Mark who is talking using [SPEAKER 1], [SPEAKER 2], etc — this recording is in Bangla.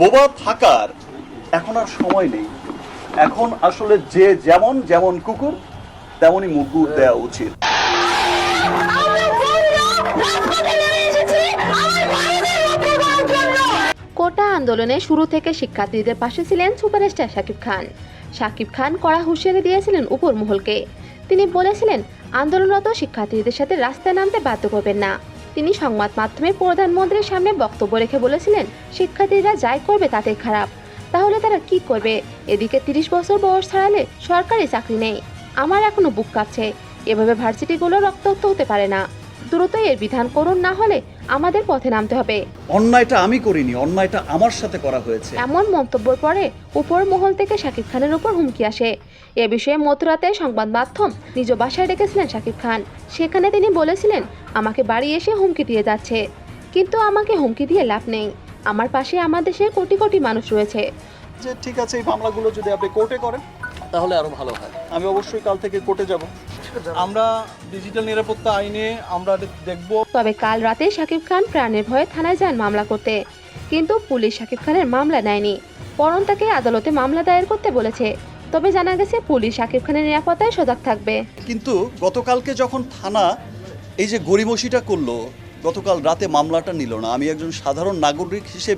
[SPEAKER 1] বোবা থাকার এখন আর সময় নেই। এখন আসলে যে যেমন যেমন কুকুর তেমনই মুগুর দেওয়া উচিত।
[SPEAKER 2] কোটা আন্দোলনে শুরু থেকে শিক্ষার্থীদের পাশে ছিলেন সুপারস্টার শাকিব খান। শাকিব খান কড়া হুঁশিয়ারি দিয়েছিলেন উপর মহলকে তিনি বলেছিলেন, আন্দোলনরত শিক্ষার্থীদের সাথে রাস্তায় নামতে বাধ্য করবেন না। তিনি সংবাদ মাধ্যমে প্রধানমন্ত্রীর সামনে বক্তব্য রেখে বলেছিলেন, শিক্ষার্থীরা যাই করবে তাতে খারাপ। তাহলে তারা কি করবে? এদিকে তিরিশ বছর বয়স ছাড়ালে সরকারি চাকরি নেই। আমার এখনও বুক কাঁপছে। এভাবে ভার্সিটিগুলো রক্তাক্ত হতে পারে না। দ্রুত এর বিধান করুন না হলে আমাদের পথে নামতে হবে।
[SPEAKER 1] অন্যায়টা আমি করিনি অন্যায়টা আমার সাথে করা হয়েছে।
[SPEAKER 2] এমন মন্তব্যের পরে উপর মহল থেকে শাকিব খানের উপর হুমকি আসে। এ বিষয়ে মধ্যরাতে সংবাদ মাধ্যম নিজ বাসায় ডেকেছিলেন শাকিব খান। সেখানে তিনি বলেছিলেন আমাকে বাড়ি এসে হুমকি দিয়ে যাচ্ছে। কিন্তু আমাকে হুমকি দিয়ে লাভ নেই। আমার পাশে আমার দেশে কোটি কোটি মানুষ রয়েছে।
[SPEAKER 1] যে ঠিক আছে এই মামলাগুলো যদি আপনি কোর্টে করেন তাহলে আরও ভালো হয়। আমি অবশ্যই কাল থেকে কোর্টে যাব।
[SPEAKER 3] আমরা ডিজিটাল নিরাপত্তা আইনে আমরা দেখব।
[SPEAKER 2] তবে কাল রাতে শাকিব খান প্রাণের ভয়ে থানায় যান মামলা করতে। কিন্তু পুলিশ শাকিব খানের মামলা নেয়নি। বরং তাকে আদালতে মামলা দায়ের করতে বলেছে। তবে জানা গেছে পুলিশ শাকিব খানের নিরাপত্তায় সজাগ থাকবে।
[SPEAKER 1] কিন্তু গতকালকে যখন থানা এই যে গড়িমসিটা করল গতকাল রাতে মামলাটা নিল না। আমি একজন সাধারণ নাগরিক হিসেবে